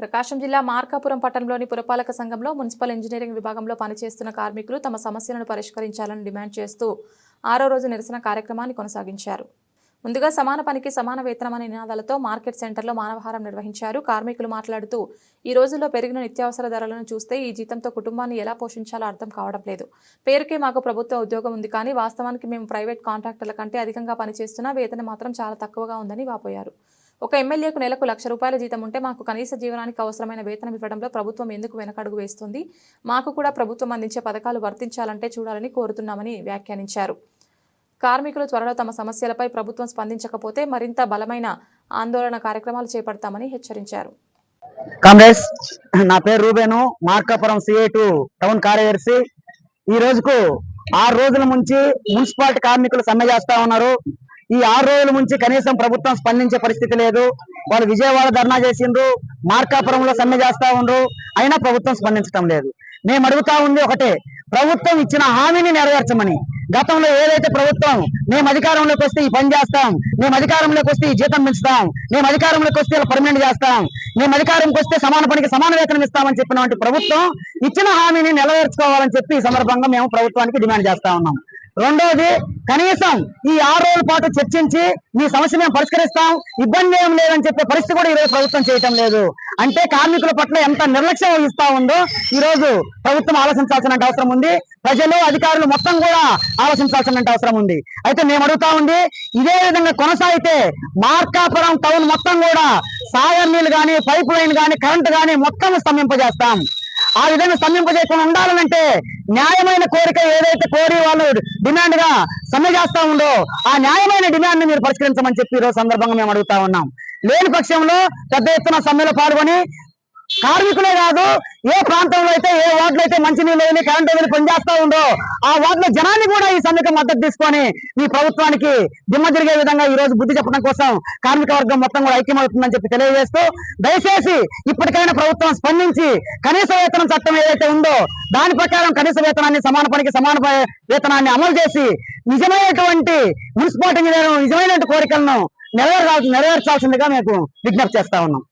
ప్రకాశం జిల్లా మార్కాపురం పట్టణంలోని పురపాలక సంఘంలో మున్సిపల్ ఇంజనీరింగ్ విభాగంలో పనిచేస్తున్న కార్మికులు తమ సమస్యలను పరిష్కరించాలని డిమాండ్ చేస్తూ ఆరో రోజు నిరసన కార్యక్రమాన్ని కొనసాగించారు. ముందుగా సమాన పనికి సమాన వేతనం అనే నినాదాలతో మార్కెట్ సెంటర్లో మానవహారం నిర్వహించారు. కార్మికులు మాట్లాడుతూ ఈ రోజుల్లో పెరిగిన నిత్యావసర ధరలను చూస్తే ఈ జీతంతో కుటుంబాన్ని ఎలా పోషించాలో అర్థం కావడం లేదు. పేరుకే మాకు ప్రభుత్వ ఉద్యోగం ఉంది కానీ వాస్తవానికి మేము ప్రైవేట్ కాంట్రాక్టర్ల కంటే అధికంగా పనిచేస్తున్నా వేతనం మాత్రం చాలా తక్కువగా ఉందని వాపోయారు. ఒక ఎమ్మెల్యేకు నెలకు లక్ష రూపాయల జీతం ఉంటే మాకు కనీస జీవనానికి అవసరమైన వేతనం ఇవ్వడంలో ప్రభుత్వం ఎందుకు వెనకడుగు వేస్తుంది? మాకు కూడా ప్రభుత్వం అందించే పథకాలు వర్తించాలంటే చూడాలని కోరుతున్నామని వ్యాఖ్యానించారు. కార్మికులు త్వరలో తమ సమస్యలపై ప్రభుత్వం స్పందించకపోతే మరింత బలమైన ఆందోళన కార్యక్రమాలు చేపడతామని హెచ్చరించారు. కాంగ్రెస్ నా పేరు Reuben Markapuram CI two town కార్యదర్శి. ఈ రోజుకు ఆరు రోజుల నుంచి మున్సిపాలిటీ కార్మికులు సమ్మె చేస్తా ఉన్నారు. ఈ ఆరు రోజుల నుంచి కనీసం ప్రభుత్వం స్పందించే పరిస్థితి లేదు. వాళ్ళు విజయవాడ ధర్నా చేసిండ్రు మార్కాపురంలో సమ్మె చేస్తా ఉండ్రు అయినా ప్రభుత్వం స్పందించడం లేదు. మేము అడుగుతా ఉంది ఒకటే ప్రభుత్వం ఇచ్చిన హామీని నెరవేర్చమని. గతంలో ఏదైతే ప్రభుత్వం మేము అధికారంలోకి వస్తే ఈ పని చేస్తాం మేము అధికారంలోకి వస్తే ఈ జీతం పెంచుతాం మేము అధికారంలోకి వస్తే ఇలా పర్మనెంట్ చేస్తాం మేము అధికారంకి వస్తే సమాన పనికి సమాన వేతనం ఇస్తామని చెప్పినటువంటి ప్రభుత్వం ఇచ్చిన హామీని నెరవేర్చుకోవాలని చెప్పి ఈ సందర్భంగా మేము ప్రభుత్వానికి డిమాండ్ చేస్తా ఉన్నాం. రెండవది కనీసం ఈ ఆరు రోజుల పాటు చర్చించి మీ సమస్య మేము పరిష్కరిస్తాం ఇబ్బంది ఏం లేదని చెప్పే పరిస్థితి కూడా ఈరోజు ప్రభుత్వం చేయటం లేదు. అంటే కార్మికుల పట్ల ఎంత నిర్లక్ష్యం వహిస్తా ఉందో ఈ రోజు ప్రభుత్వం ఆలోచించాల్సిన అవసరం ఉంది. ప్రజలు అధికారులు మొత్తం కూడా ఆలోచించాల్సిన అవసరం ఉంది. అయితే మేము అడుగుతా ఉంది ఇదే విధంగా కొనసాగితే మార్కాపురం టౌన్ మొత్తం కూడా సాగర్ నీళ్ళు గాని పైప్ లైన్ గాని కరెంట్ కానీ మొత్తం స్తంభింపజేస్తాం. ఆ విధంగా స్తంభింపజేయకుండా ఉండాలంటే న్యాయమైన కోరిక ఏదైతే కోరి వాళ్ళు డిమాండ్గా సమ్మె చేస్తా ఉందో ఆ న్యాయమైన డిమాండ్ని మీరు పరిష్కరించమని చెప్పి ఈరోజు సందర్భంగా మేము అడుగుతా ఉన్నాం. లేని పక్షంలో పెద్ద ఎత్తున సమ్మెలో పాల్గొని కార్మికులే కాదు ఏ ప్రాంతంలో అయితే ఏ వార్డులో అయితే మంచినీళ్ళు లేని కరెంటు లేని పనిచేస్తా ఉందో ఆ వార్డుల జనాన్ని కూడా ఈ సమ్మెకు మద్దతు తీసుకొని ఈ ప్రభుత్వానికి దిమ్మ జరిగే విధంగా ఈ రోజు బుద్ధి చెప్పడం కోసం కార్మిక వర్గం మొత్తం కూడా ఐక్యమవుతుందని చెప్పి తెలియజేస్తూ దయచేసి ఇప్పటికైనా ప్రభుత్వం స్పందించి కనీస వేతనం చట్టం ఏదైతే ఉందో దాని ప్రకారం కనీస వేతనాన్ని సమాన పనికి సమాన వేతనాన్ని అమలు చేసి నిజమైనటువంటి మున్సిపాలిటీ ఇంజనీర్ నిజమైనటువంటి కోరికలను నెరవేర్చాల్సిందిగా మేము విజ్ఞప్తి చేస్తా ఉన్నాం.